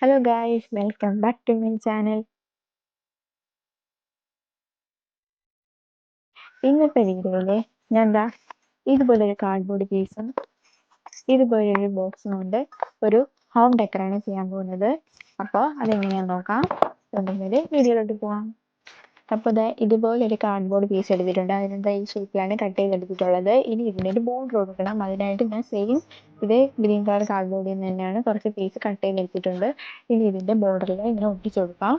Hello guys welcome back to my channel ഇന്നത്തെ വീഡിയോയിൽ ഞാൻ എന്താ ഇതുപോലൊരു കാർഡ്ബോർഡ് പീസും ഇതുപോലൊരു ബോക്സും കൊണ്ട് ഒരു ഹോം ഡെക്കറാണ് ചെയ്യാൻ പോകുന്നത്. അപ്പോൾ അതെങ്ങനെയാണെന്ന് നോക്കാം. അതുപോലെ വീഡിയോയിലോട്ട് പോവാം. അപ്പോൾ ഇത് ഇതുപോലൊരു കാർഡ്ബോർഡ് പീസ് എടുത്തിട്ടുണ്ട്. അതിനെന്താ ഈ ഷേപ്പിലാണ് കട്ട് ചെയ്തെടുത്തിട്ടുള്ളത് ഇനി ഇതിനൊരു ബോർഡർ കൊടുക്കണം അതിനായിട്ട് ഞാൻ സെയിം ഇതേ ഗ്രീൻ കളർ കാർഡ്ബോർഡിൽ നിന്ന് തന്നെയാണ് കുറച്ച് പീസ് കട്ട് ചെയ്തെടുത്തിട്ടുണ്ട് ഇനി ഇതിന്റെ ബോർഡറിൽ ഇങ്ങനെ ഒട്ടിച്ചു കൊടുക്കാം.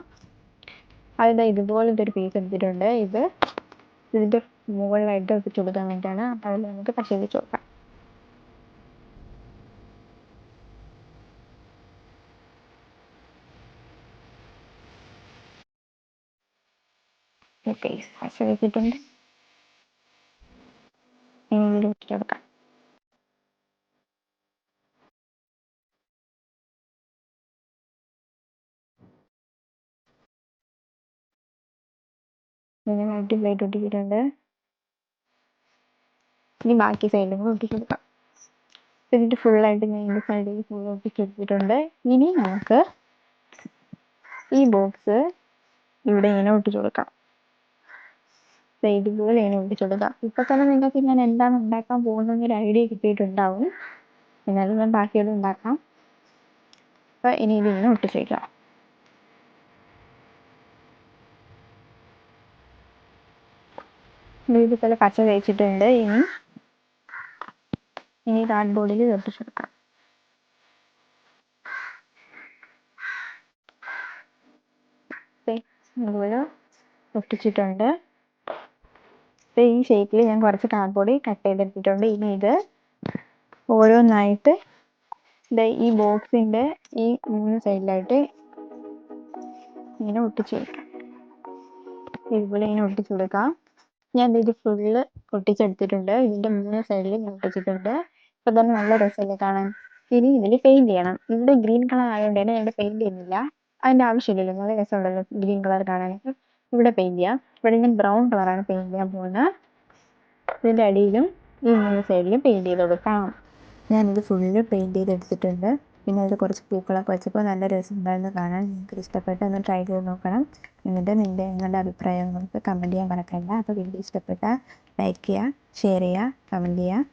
അതെന്താ ഇതുപോലത്തെ ഒരു പീസ് എടുത്തിട്ടുണ്ട്. ഇത് ഇതിന്റെ മുകളിലായിട്ട് ഒട്ടിച്ചു കൊടുക്കാൻ വേണ്ടിയിട്ടാണ്. അപ്പോൾ അതിൽ നമുക്ക് പശ വെച്ച് കൊടുക്കാം പശ വെച്ചിട്ടുണ്ട് ഇനി കൊടുക്കാം ഇങ്ങനെ അടിപൊളിയായിട്ട് ഒട്ടിച്ചിട്ടുണ്ട് ഇനി ബാക്കി സൈഡിലും കൂടെ ഒട്ടിച്ചു കൊടുക്കാം. ഇതിന്റെ ഫുള്ളായിട്ട് ഞാൻ ഇതിന്റെ സൈഡിൽ ഫുൾ ഒട്ടിച്ചെടുത്തിട്ടുണ്ട് ഇനി നമുക്ക് ഈ ബോക്സ് ഇവിടെ ഇങ്ങനെ ഒട്ടിച്ചു കൊടുക്കാം. ഒട്ടിച്ചു കൊടുക്കാം ഇപ്പൊ തന്നെ നിങ്ങൾക്ക് ഞാൻ എന്താണ് ഉണ്ടാക്കാൻ പോകുന്നത് ഒരു ഐഡിയ കിട്ടിയിട്ടുണ്ടാവും. എന്നാലും ഞാൻ ബാക്കിയോട് ഉണ്ടാക്കാം. അപ്പൊ ഇനി ഇതിങ്ങനെ ഒട്ടിച്ചു വയ്ക്കാം ഇതുപോലെ പച്ച തേച്ചിട്ടുണ്ട് ഇനി. ഇനി കാർഡ് ബോർഡിൽ ഒട്ടിച്ചെടുക്കാം അതുപോലെ ഒട്ടിച്ചിട്ടുണ്ട്. ഈ ഷേപ്പിൽ ഞാൻ കുറച്ച് കാർഡ്ബോർഡ് കട്ട് ചെയ്തെടുത്തിട്ടുണ്ട്. ഇനി ഇത് ഓരോന്നായിട്ട് ഈ ബോക്സിന്റെ ഈ മൂന്ന് സൈഡിലായിട്ട് ഇങ്ങനെ ഒട്ടിച്ചു കൊടുക്കാം ഇതുപോലെ ഇങ്ങനെ ഒട്ടിച്ചു കൊടുക്കാം. ഞാൻ ഇത് ഫുള്ള് ഒട്ടിച്ചെടുത്തിട്ടുണ്ട്. ഇതിന്റെ മൂന്ന് സൈഡിൽ ഞാൻ ഒട്ടിച്ചിട്ടുണ്ട്. ഇപ്പൊ തന്നെ നല്ല രസമല്ലേ കാണാൻ. ഇനി ഇതിൽ പെയിന്റ് ചെയ്യണം. ഇവിടെ ഗ്രീൻ കളർ ആയതുകൊണ്ട് തന്നെ ഇവിടെ പെയിന്റ് ചെയ്യുന്നില്ല. അതിന്റെ ആവശ്യമില്ലല്ലോ. നല്ല രസമുണ്ടല്ലോ ഗ്രീൻ കളർ കാണാനൊക്കെ ഇവിടെ പെയിന്റ് ചെയ്യാം. ഇവിടെ ഞാൻ ബ്രൗൺ കളറാണ് പെയിന്റ് ചെയ്യാൻ പോകുന്നത് ഇതിന്റെ അടിയിലും ഈ മൂന്ന് സൈഡിലും പെയിന്റ് ചെയ്ത് കൊടുക്കാം ഞാനിത് ഫുള്ള് പെയിന്റ് ചെയ്തെടുത്തിട്ടുണ്ട് പിന്നെ അതിൽ കുറച്ച് പൂക്കളൊക്കെ വെച്ചപ്പോൾ നല്ല രസമുണ്ടായിരുന്നു കാണാൻ. നിങ്ങൾക്ക് ഇഷ്ടപ്പെട്ട് ഒന്ന് ട്രൈ ചെയ്ത് നോക്കണം. എന്നിട്ട് നിന്റെ നിങ്ങളുടെ അഭിപ്രായങ്ങൾക്ക് കമന്റ് ചെയ്യാൻ മറക്കണ്ട. അപ്പോൾ വീഡിയോ ഇഷ്ടപ്പെട്ടാൽ ലൈക്ക് ചെയ്യുക ഷെയർ ചെയ്യുക കമന്റ് ചെയ്യുക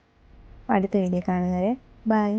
അടുത്ത വീഡിയോ കാണുന്നവരെ ബൈ